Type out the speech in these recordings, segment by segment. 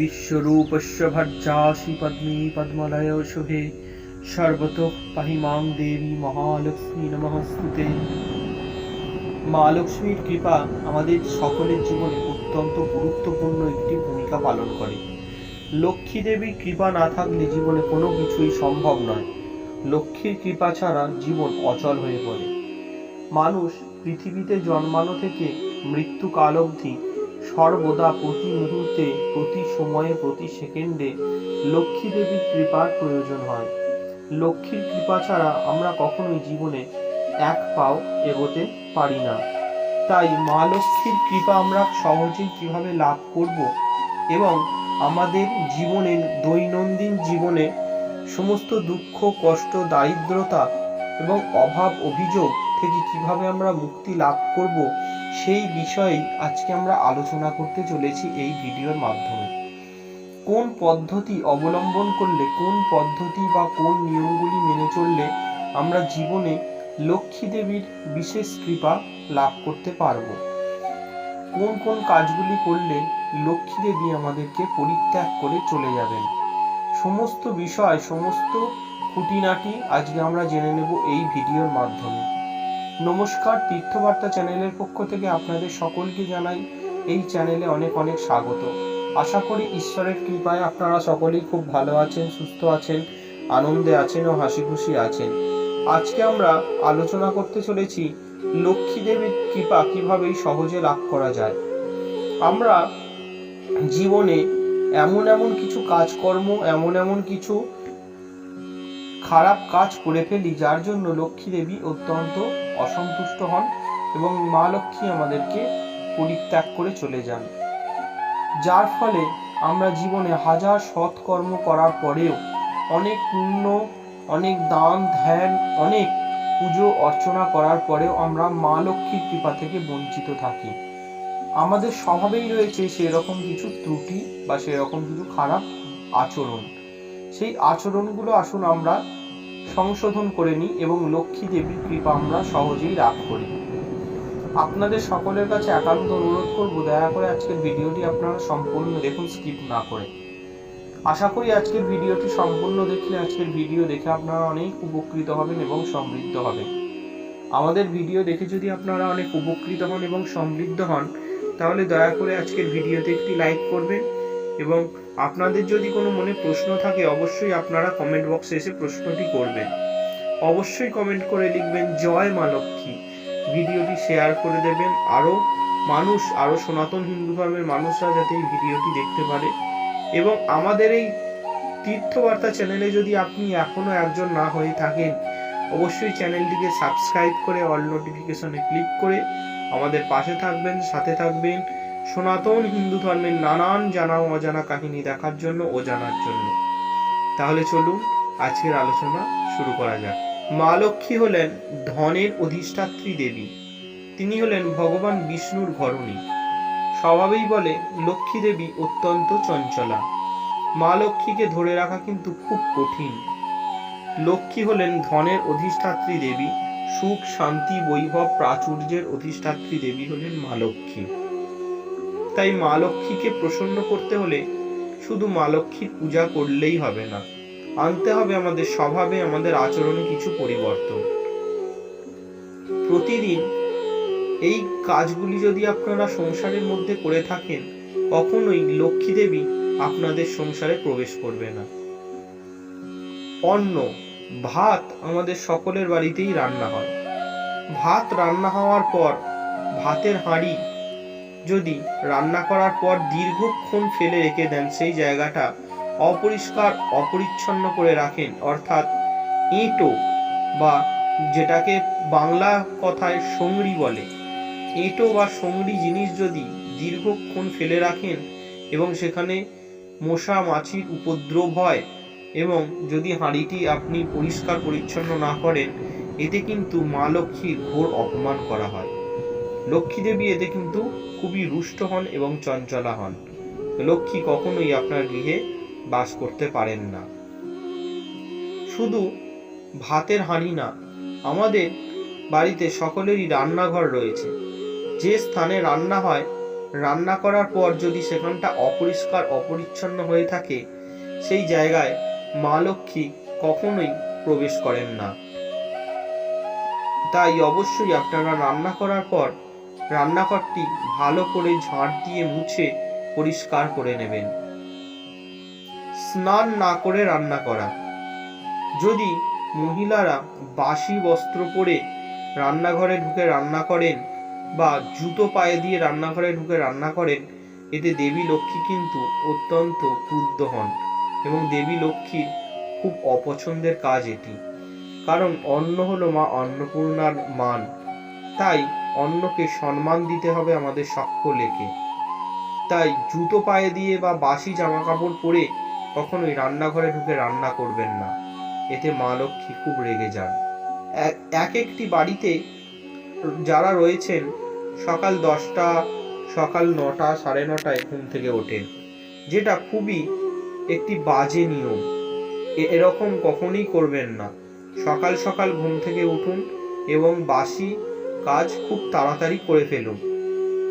বিশ্বরূপস্য ভজ্জাসি পদ্মী পদ্মলয় শুভে সর্বতঃ পাহি মাং দেবী মহালক্ষ্মী নমস্তুতে মা লক্ষ্মীর কৃপা আমাদের সকলের জীবনে অত্যন্ত গুরুত্বপূর্ণ একটি ভূমিকা পালন করে। লক্ষ্মী দেবীর কৃপা না থাকলে জীবনে কোনো কিছুই সম্ভব নয়। লক্ষ্মীর কৃপা ছাড়া জীবন অচল হয়ে পড়ে। মানুষ পৃথিবীতে জন্মানো থেকে মৃত্যুকাল অবধি সর্বদা প্রতি মুহূর্তে, প্রতি সময়ে, প্রতি সেকেন্ডে লক্ষ্মী দেবীর কৃপার প্রয়োজন হয়। লক্ষ্মীর কৃপা ছাড়া আমরা কখনোই জীবনে এক পাও এগোতে পারি না। তাই মা লক্ষ্মীর কৃপা আমরা সহজেই কীভাবে লাভ করব এবং আমাদের জীবনের দৈনন্দিন জীবনে সমস্ত দুঃখ, কষ্ট, দারিদ্রতা এবং অভাব, অভিযোগ থেকে কীভাবে আমরা মুক্তি লাভ করব সেই বিষয়েই আজকে আমরা আলোচনা করতে চলেছি এই ভিডিওর মাধ্যমে। কোন পদ্ধতি অবলম্বন করলে, কোন পদ্ধতি বা কোন নিয়মগুলি মেনে চললে আমরা জীবনে লক্ষ্মী দেবীর বিশেষ কৃপা লাভ করতে পারব? কোন কোন কাজগুলি করলে লক্ষ্মী দেবী আমাদেরকে পরিত্যাগ করে চলে যাবেন? সমস্ত বিষয়, সমস্ত খুঁটিনাটি আজকে আমরা জেনে নেব এই ভিডিওর মাধ্যমে। নমস্কার তীর্থবার্তা চ্যানেলের পক্ষ থেকে আপনাদের সকলকে জানাই, এই চ্যানেলে অনেক অনেক স্বাগত। আশা করি ঈশ্বরের কৃপায় আপনারা সকলেই খুব ভালো আছেন, সুস্থ আছেন, আনন্দে আছেন ও হাসি খুশি আছেন। আজকে আমরা আলোচনা করতে চলেছি লক্ষ্মী দেবীর কৃপা কিভাবেই সহজে লাভ করা যায়। আমরা জীবনে এমন এমন কিছু কাজকর্ম, এমন এমন কিছু খারাপ কাজ করে ফেলি যার জন্য লক্ষ্মী দেবী অত্যন্ত অসন্তুষ্ট হন এবং মা লক্ষ্মী আমাদেরকে পরিত্যাগ করে চলে যান। যার ফলে আমরা জীবনে হাজার সৎকর্ম করার পরেও অনেক পুণ্য, অনেক দান, ধ্যান, অনেক পুজো, অর্চনা করার পরেও আমরা মা লক্ষ্মীর কৃপা থেকে বঞ্চিত থাকি। আমাদের স্বভাবেই রয়েছে সেরকম কিছু ত্রুটি বা সেরকম কিছু খারাপ আচরণ। সেই আচরণগুলো আসুন আমরা সংশোধন করে নিই এবং লক্ষ্মী দেবীর কৃপা আমরা সহজেই লাভ করি। আপনাদের সকলের কাছে একান্ত অনুরোধ করব, দয়া করে আজকের ভিডিওটি আপনারা সম্পূর্ণ দেখুন স্কিপ না করে। আশা করি আজকের ভিডিওটি সম্পূর্ণ দেখলে আজকের ভিডিও দেখে আপনারা অনেক উপকৃত হবেন এবং সমৃদ্ধ হবেন। আমাদের ভিডিও দেখে যদি আপনারা অনেক উপকৃত হন এবং সমৃদ্ধ হন, তাহলে দয়া করে আজকের ভিডিওতে একটি লাইক করবেন এবং আপনাদের যদি কোনো মনে প্রশ্ন থাকে, অবশ্যই আপনারা কমেন্ট বক্সে এসে প্রশ্নটি করবেন। অবশ্যই কমেন্ট করে লিখবেন, জয় মা লক্ষ্মী। ভিডিওটি শেয়ার করে দেবেন। আরও মানুষ আরও সনাতন হিন্দু ধর্মের মানুষরা যাতে এই ভিডিওটি দেখতে পারে। এবং আমাদের এই তীর্থবার্তা চ্যানেলে যদি আপনি এখনও একজন না হয়ে থাকেন, অবশ্যই চ্যানেলটিকে সাবস্ক্রাইব করে অল নোটিফিকেশনে ক্লিক করে আমাদের পাশে থাকবেন, সাথে থাকবেন। সনাতন হিন্দু ধর্মের নানান জানা অজানা কাহিনী দেখার জন্য ও জানার জন্য। তাহলে চলুন আজকের আলোচনা শুরু করা যাক। মা লক্ষ্মী হলেন ধনের অধিষ্ঠাত্রী দেবী। তিনি হলেন ভগবান বিষ্ণুর ঘরণী। স্বভাবেই বলে, লক্ষ্মী দেবী অত্যন্ত চঞ্চলা। মা লক্ষ্মীকে ধরে রাখা কিন্তু খুব কঠিন। লক্ষ্মী হলেন ধনের অধিষ্ঠাত্রী দেবী, সুখ, শান্তি, বৈভব, প্রাচুর্যের অধিষ্ঠাত্রী দেবী হলেন মা লক্ষ্মী। তাই মা লক্ষ্মীকে প্রসন্ন করতে হলে শুধু মা লক্ষ্মীর পূজা করলেই হবে না। আনতে হবে আমাদের স্বভাবে, আমাদের আচরণে কিছু পরিবর্তন। প্রতিদিন এই কাজগুলি যদি আপনারা সংসারের মধ্যে করে থাকেন, কখনোই লক্ষ্মী দেবী আপনাদের সংসারে প্রবেশ করবে না। অন্ন, ভাত আমাদের সকলের বাড়িতেই রান্না হয়। ভাত রান্না হওয়ার পর ভাতের হাঁড়ি যদি রান্না করার পর দীর্ঘক্ষণ ফেলে রেখে দেন, সেই জায়গাটা অপরিষ্কার, অপরিচ্ছন্ন করে রাখেন। অর্থাৎ এঁটো বা যেটাকে বাংলা কথায় সংড়ি বলে। এঁটো বা সংড়ি জিনিস যদি দীর্ঘক্ষণ ফেলে রাখেন এবং সেখানে মশা, মাছির উপদ্রব হয় এবং যদি হাঁড়িটি আপনি পরিষ্কার পরিচ্ছন্ন না করেন, এতে কিন্তু মা লক্ষ্মীর ঘোর অপমান করা হয়। লক্ষ্মী দেবী এতে কিন্তু খুবই রুষ্ট হন এবং চঞ্চলা হন। লক্ষ্মী কখনোই আপনার গৃহে বাস করতে পারেন না। শুধু ভাতের হাঁড়ি না, আমাদের বাড়িতে সকলেরই রান্নাঘর রয়েছে। যে স্থানে রান্না হয়, রান্না করার পর যদি সেখানটা অপরিষ্কার, অপরিচ্ছন্ন হয়ে থাকে, সেই জায়গায় মা লক্ষ্মী কখনোই প্রবেশ করেন না। তাই অবশ্যই আপনারা রান্না করার পর রান্নাঘরটি ভালো করে ঝাড় দিয়ে মুছে পরিষ্কার করে নেবেন। স্নান না করে রান্না করা। যদি মহিলারা বাসি বস্ত্র পরে রান্নাঘরে ঢুকে রান্না করেন বা জুতো পায়ে দিয়ে রান্নাঘরে ঢুকে রান্না করেন, এতে দেবী লক্ষ্মী কিন্তু অত্যন্ত ক্রুদ্ধ হন এবং দেবী লক্ষ্মীর খুব অপছন্দের কাজ এটি। কারণ অন্ন হলো মা অন্নপূর্ণার মান। তাই অন্নকে সম্মান দিতে হবে আমাদের সকলেকে। তাই জুতো পায়ে দিয়ে বা বাসি জামা কাপড় পরে কখনোই রান্নাঘরে ঢুকে রান্না করবেন না। এতে মা লক্ষ্মী খুব রেগে যান। এক একটি বাড়িতে যারা রয়েছেন, সকাল দশটা, সকাল নটা, সাড়ে নটায় ঘুম থেকে ওঠেন। যেটা খুবই একটি বাজে নিয়ম। এরকম কখনোই করবেন না। সকাল সকাল ঘুম থেকে উঠুন এবং বাসি কাজ খুব তাড়াতাড়ি করে ফেলুন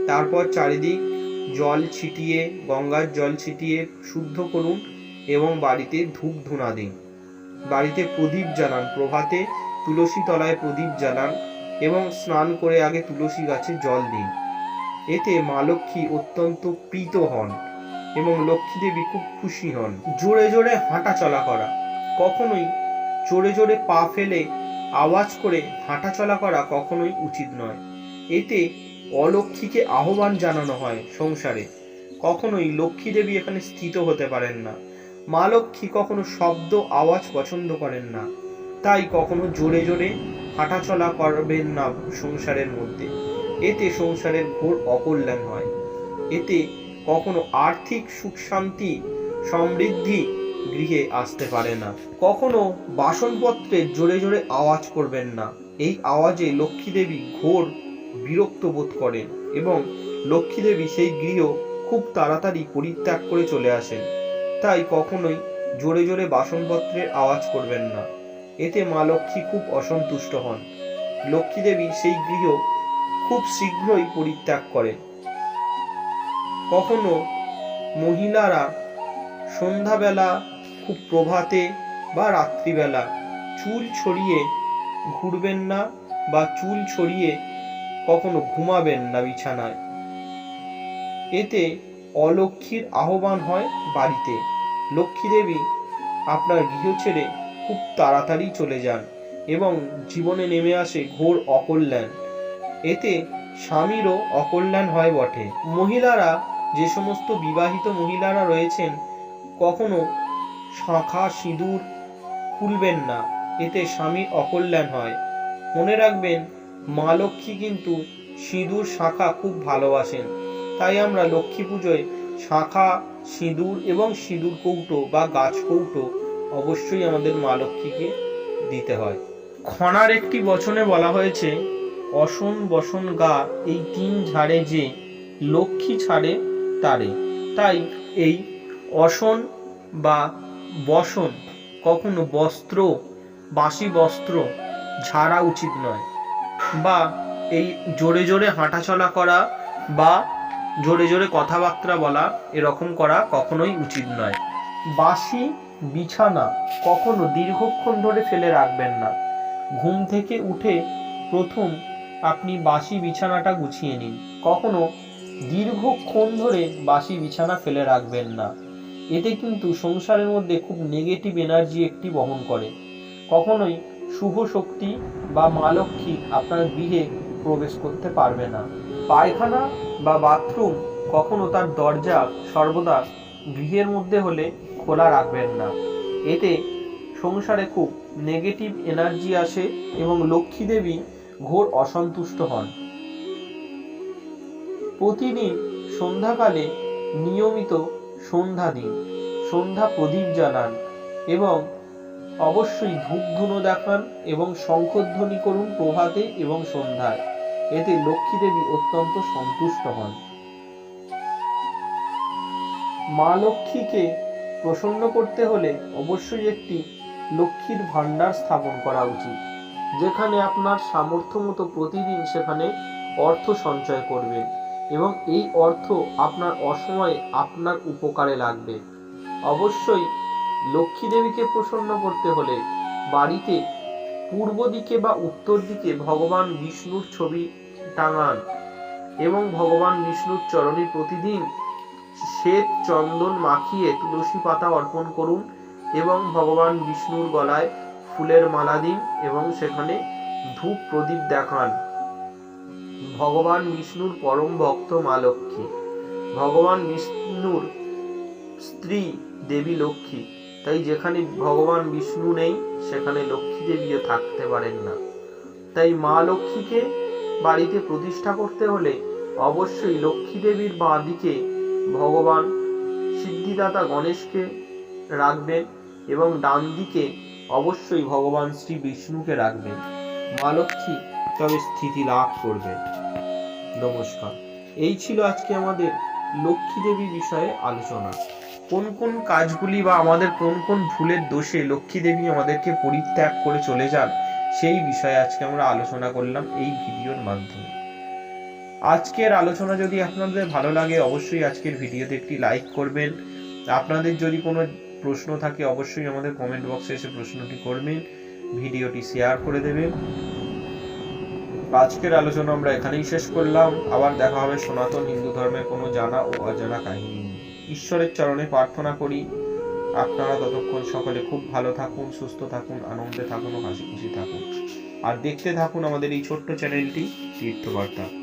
তারপর চারিদিক জল ছিটিয়ে, গঙ্গার জল ছিটিয়ে শুদ্ধ করুন এবং বাড়িতে ধূপ ধুনা দিন। বাড়িতে প্রদীপ জ্বালান, প্রভাতে তুলসী তলায় প্রদীপ জ্বালান এবং স্নান করে আগে তুলসী গাছে জল দিন। এতে মা লক্ষ্মী অত্যন্ত প্রীত হন এবং লক্ষ্মী দেবী খুব খুশি হন। জোরে জোরে হাঁটা চলা করা। কখনোই জোরে জোরে পা ফেলে আওয়াজ করে হাঁটা চলা করা কখনোই উচিত নয়। এতে অলক্ষ্মীকে আহ্বান জানানো হয় সংসারে। কখনোই লক্ষ্মী দেবী এখানে স্থিত হতে পারেন না। মা লক্ষ্মী কখনো শব্দ, আওয়াজ পছন্দ করেন না। তাই কখনো জোরে জোরে হাঁটাচলা করবেন না সংসারের মধ্যে। এতে সংসারের ঘোর অকল্যাণ হয়। এতে কখনো আর্থিক সুখ শান্তি, সমৃদ্ধি গৃহে আসতে পারে না। কখনো বাসনপত্রের জোরে জোরে আওয়াজ করবেন না। এই আওয়াজে লক্ষ্মী দেবী ঘোর বিরক্ত বোধ করেন এবং লক্ষ্মী দেবী সেই গৃহ খুব তাড়াতাড়ি পরিত্যাগ করে চলে আসেন। তাই কখনোই জোরে জোরে বাসনপত্রের আওয়াজ করবেন না। এতে মা লক্ষ্মী খুব অসন্তুষ্ট হন। লক্ষ্মী দেবী সেই গৃহ খুব শীঘ্রই পরিত্যাগ করেন। কখনো মহিলারা সন্ধ্যাবেলা, খুব প্রভাতে বা রাত্রিবেলা চুল ছড়িয়ে ঘুরবেন না বা চুল ছড়িয়ে কখনো ঘুমাবেন না বিছানায়। এতে অলক্ষ্মীর আহ্বান হয় বাড়িতে। লক্ষ্মী দেবী আপনার গৃহ ছেড়ে খুব তাড়াতাড়ি চলে যান এবং জীবনে নেমে আসে ঘোর অকল্যাণ। এতে স্বামীরও অকল্যাণ হয় বটে। মহিলারা, যে সমস্ত বিবাহিত মহিলারা রয়েছেন কখনো শাঁখা সিঁদুর খুলবেন না, এতে স্বামীর অকল্যাণ হয়। মনে রাখবেন, মা লক্ষ্মী কিন্তু সিঁদুর, শাঁখা খুব ভালোবাসেন। তাই আমরা লক্ষ্মী পুজোয় শাঁখা, সিঁদুর এবং সিঁদুর কৌটো বা গাছ কৌটো অবশ্যই আমাদের মা লক্ষ্মীকে দিতে হয়। খনার একটি বচনে বলা হয়েছে, অসন বসন গা, এই তিন ঝাড়ে যে লক্ষ্মী ছাড়ে তারে। তাই এই অসন বা বসন কখনো বস্ত্র, বাসি বস্ত্র ঝাড়া উচিত নয় বা এই জোরে জোরে হাঁটাচলা করা বা জোরে জোরে কথাবার্তা বলা এরকম করা কখনোই উচিত নয়। বাসি বিছানা কখনো দীর্ঘক্ষণ ধরে ফেলে রাখবেন না। ঘুম থেকে উঠে প্রথম আপনি বাসি বিছানাটা গুছিয়ে নিন। কখনো দীর্ঘক্ষণ ধরে বাসি বিছানা ফেলে রাখবেন না। এতে কিন্তু সংসারের মধ্যে খুব নেগেটিভ এনার্জি একটি বহন করে। কখনোই শুভ শক্তি বা মা লক্ষ্মী আপনার গৃহে প্রবেশ করতে পারবে না। পায়খানা বা বাথরুম কখনো তার দরজা সর্বদা গৃহের মধ্যে হলে খোলা রাখবেন না। এতে সংসারে খুব নেগেটিভ এনার্জি আসে এবং লক্ষ্মী দেবী ঘোর অসন্তুষ্ট হন। প্রতিদিন সন্ধ্যাকালে নিয়মিত সন্ধ্যা দিন, সন্ধ্যা প্রদীপ জানান এবং অবশ্যই ধূপ ধুনো দেখান এবং শঙ্খধ্বনি করুন প্রভাতে এবং সন্ধ্যায়। এতে লক্ষ্মী দেবী অত্যন্ত সন্তুষ্ট হন। মা লক্ষ্মীকে প্রসন্ন করতে হলে অবশ্যই একটি লক্ষ্মীর ভাণ্ডার স্থাপন করা উচিত, যেখানে আপনার সামর্থ্য মতো প্রতিদিন সেখানে অর্থ সঞ্চয় করবেন। এবং এই অর্থ আপনার অসময়ে আপনার উপকারে লাগবে। অবশ্যই লক্ষ্মী দেবীকে প্রসন্ন করতে হলে বাড়িতে পূর্ব দিকে বা উত্তর দিকে ভগবান বিষ্ণুর ছবি টাঙান এবং ভগবান বিষ্ণুর চরণে প্রতিদিন শ্বেত চন্দন মাখিয়ে তুলসী পাতা অর্পণ করুন এবং ভগবান বিষ্ণুর গলায় ফুলের মালা দিন এবং সেখানে ধূপ প্রদীপ দেখান। ভগবান বিষ্ণুর পরম ভক্ত মা লক্ষ্মী। ভগবান বিষ্ণুর স্ত্রী দেবী লক্ষ্মী। তাই যেখানে ভগবান বিষ্ণু নেই, সেখানে লক্ষ্মী দেবীও থাকতে পারেন না। তাই মা লক্ষ্মীকে বাড়িতে প্রতিষ্ঠা করতে হলে অবশ্যই লক্ষ্মী দেবীর বাঁ দিকে ভগবান সিদ্ধিদাতা গণেশকে রাখবেন এবং ডান দিকে অবশ্যই ভগবান শ্রী বিষ্ণুকে রাখবেন। মা লক্ষ্মী তবে স্থিতি লাভ করবে। নমস্কার। এই ছিল আজকে আমাদের লক্ষ্মী দেবী বিষয়ে আলোচনা। কোন কোন কাজগুলি বা আমাদের কোন কোন ভুলের দোষে লক্ষ্মী দেবী আমাদেরকে পরিত্যাগ করে চলে যান, সেই বিষয়ে আজকে আমরা আলোচনা করলাম এই ভিডিওর মাধ্যমে। আজকের আলোচনা যদি আপনাদের ভালো লাগে, অবশ্যই আজকের ভিডিওতে একটি লাইক করবেন। আপনাদের যদি কোনো প্রশ্ন থাকে, অবশ্যই আমাদের কমেন্ট বক্সে এসে প্রশ্নটি করবেন, ভিডিওটি শেয়ার করে দেবেন। আজকের আলোচনা আমরা এখানেই শেষ করলাম। আবার দেখা হবে সনাতন হিন্দু ধর্মের কোনো জানা ও অজানা কাহিনী। ঈশ্বরের চরণে প্রার্থনা করি। আপনারা ততক্ষণ সকলে খুব ভালো থাকুন, সুস্থ থাকুন, আনন্দে থাকুন ও হাসি খুশি থাকুন। আর দেখতে থাকুন আমাদের এই ছোট্ট চ্যানেলটি, তীর্থবার্তা।